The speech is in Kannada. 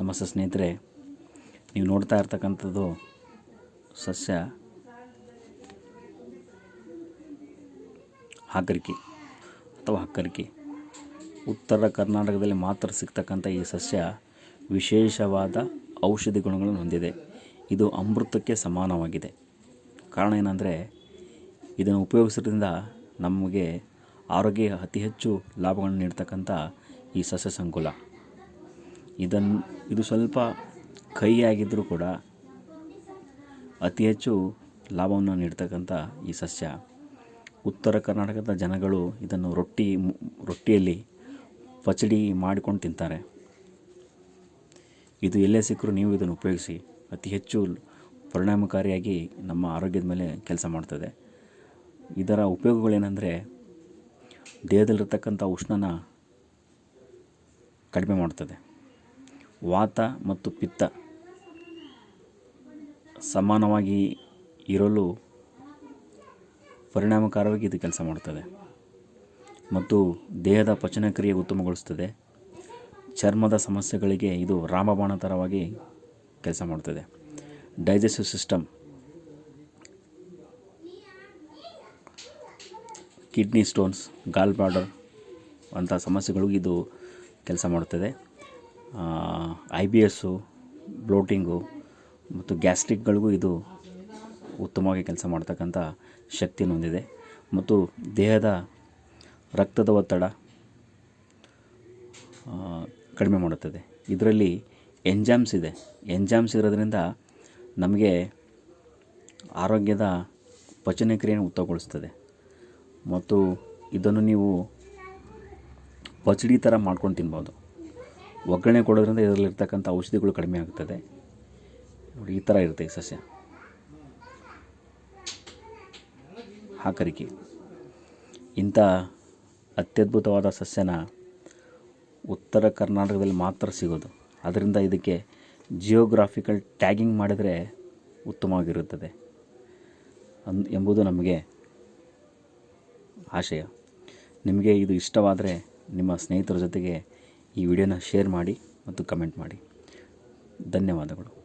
ನಮಸ್ತೆ ಸ್ನೇಹಿತರೆ ನೀವು ನೋಡ್ತಾ ಇರ್ತಕ್ಕಂಥದ್ದು ಸಸ್ಯ ಹಾಕರಿಕೆ ಅಥವಾ ಹಕ್ಕರಿಕೆ. ಉತ್ತರ ಕರ್ನಾಟಕದಲ್ಲಿ ಮಾತ್ರ ಸಿಗ್ತಕ್ಕಂಥ ಈ ಸಸ್ಯ ವಿಶೇಷವಾದ ಔಷಧಿ ಗುಣಗಳನ್ನು ಹೊಂದಿದೆ. ಇದು ಅಮೃತಕ್ಕೆ ಸಮಾನವಾಗಿದೆ. ಕಾರಣ ಏನಂದರೆ, ಇದನ್ನು ಉಪಯೋಗಿಸೋದ್ರಿಂದ ನಮಗೆ ಆರೋಗ್ಯ ಅತಿ ಹೆಚ್ಚು ಲಾಭಗಳನ್ನು ನೀಡ್ತಕ್ಕಂಥ ಈ ಸಸ್ಯ ಸಂಕುಲ. ಇದನ್ನು ಇದು ಸ್ವಲ್ಪ ಕಹಿಯಾಗಿದ್ದರೂ ಕೂಡ ಅತಿ ಹೆಚ್ಚು ಲಾಭವನ್ನು ನೀಡ್ತಕ್ಕಂಥ ಈ ಸಸ್ಯ. ಉತ್ತರ ಕರ್ನಾಟಕದ ಜನಗಳು ಇದನ್ನು ರೊಟ್ಟಿ, ರೊಟ್ಟಿಯಲ್ಲಿ ಪಚಡಿ ಮಾಡಿಕೊಂಡು ತಿಂತಾರೆ. ಇದು ಎಲ್ಲೇ ಸಿಕ್ಕರೂ ನೀವು ಇದನ್ನು ಉಪಯೋಗಿಸಿ. ಅತಿ ಹೆಚ್ಚು ಪರಿಣಾಮಕಾರಿಯಾಗಿ ನಮ್ಮ ಆರೋಗ್ಯದ ಮೇಲೆ ಕೆಲಸ ಮಾಡ್ತದೆ. ಇದರ ಉಪಯೋಗಗಳೇನೆಂದರೆ ದೇಹದಲ್ಲಿರ್ತಕ್ಕಂಥ ಉಷ್ಣನ ಕಡಿಮೆ ಮಾಡ್ತದೆ. ವಾತ ಮತ್ತು ಪಿತ್ತ ಸಮಾನವಾಗಿ ಇರಲು ಪರಿಣಾಮಕಾರವಾಗಿ ಇದು ಕೆಲಸ ಮಾಡುತ್ತದೆ. ಮತ್ತು ದೇಹದ ಪಚನಕ್ರಿಯೆ ಉತ್ತಮಗೊಳಿಸುತ್ತದೆ. ಚರ್ಮದ ಸಮಸ್ಯೆಗಳಿಗೆ ಇದು ರಾಮಬಾಣ ಥರವಾಗಿ ಕೆಲಸ ಮಾಡುತ್ತದೆ. Digestive system kidney stones, gall bladder ಅಂಥ ಸಮಸ್ಯೆಗಳಿಗೂ ಇದು ಕೆಲಸ ಮಾಡುತ್ತದೆ. ಐ ಬಿ ಎಸ್ಸು ಬ್ಲೋಟಿಂಗು ಮತ್ತು ಗ್ಯಾಸ್ಟ್ರಿಕ್ಗಳಿಗೂ ಇದು ಉತ್ತಮವಾಗಿ ಕೆಲಸ ಮಾಡ್ತಕ್ಕಂಥ ಶಕ್ತಿಯನ್ನು ಹೊಂದಿದೆ. ಮತ್ತು ದೇಹದ ರಕ್ತದ ಒತ್ತಡ ಕಡಿಮೆ ಮಾಡುತ್ತದೆ. ಇದರಲ್ಲಿ ಎಂಜಾಮ್ಸ್ ಇದೆ. ಎಂಜಾಮ್ಸ್ ಇರೋದ್ರಿಂದ ನಮಗೆ ಆರೋಗ್ಯದ ಪಚನಕ್ರಿಯೆಯನ್ನು ಉತ್ತಮಗೊಳಿಸ್ತದೆ. ಮತ್ತು ಇದನ್ನು ನೀವು ಪಚಡಿ ಥರ ಮಾಡ್ಕೊಂಡು ತಿನ್ಬೋದು. ಒಗ್ಗರಣೆ ಕೊಡೋದ್ರಿಂದ ಇದರಲ್ಲಿರ್ತಕ್ಕಂಥ ಔಷಧಿಗಳು ಕಡಿಮೆ ಆಗ್ತದೆ. ನೋಡಿ, ಈ ಥರ ಇರುತ್ತೆ ಈ ಸಸ್ಯ. ಹಾಕರಿಕೆ. ಇಂಥ ಅತ್ಯದ್ಭುತವಾದ ಸಸ್ಯನ ಉತ್ತರ ಕರ್ನಾಟಕದಲ್ಲಿ ಮಾತ್ರ ಸಿಗೋದು. ಅದರಿಂದ ಇದಕ್ಕೆ ಜಿಯೋಗ್ರಾಫಿಕಲ್ ಟ್ಯಾಗಿಂಗ್ ಮಾಡಿದರೆ ಉತ್ತಮವಾಗಿರುತ್ತದೆ ಅನ್, ಎಂಬುದು ನಮಗೆ ಆಶಯ. ನಿಮಗೆ ಇದು ಇಷ್ಟವಾದರೆ ನಿಮ್ಮ ಸ್ನೇಹಿತರ ಜೊತೆಗೆ ಈ ವಿಡಿಯೋನ ಶೇರ್ ಮಾಡಿ ಮತ್ತು ಕಮೆಂಟ್ ಮಾಡಿ. ಧನ್ಯವಾದಗಳು.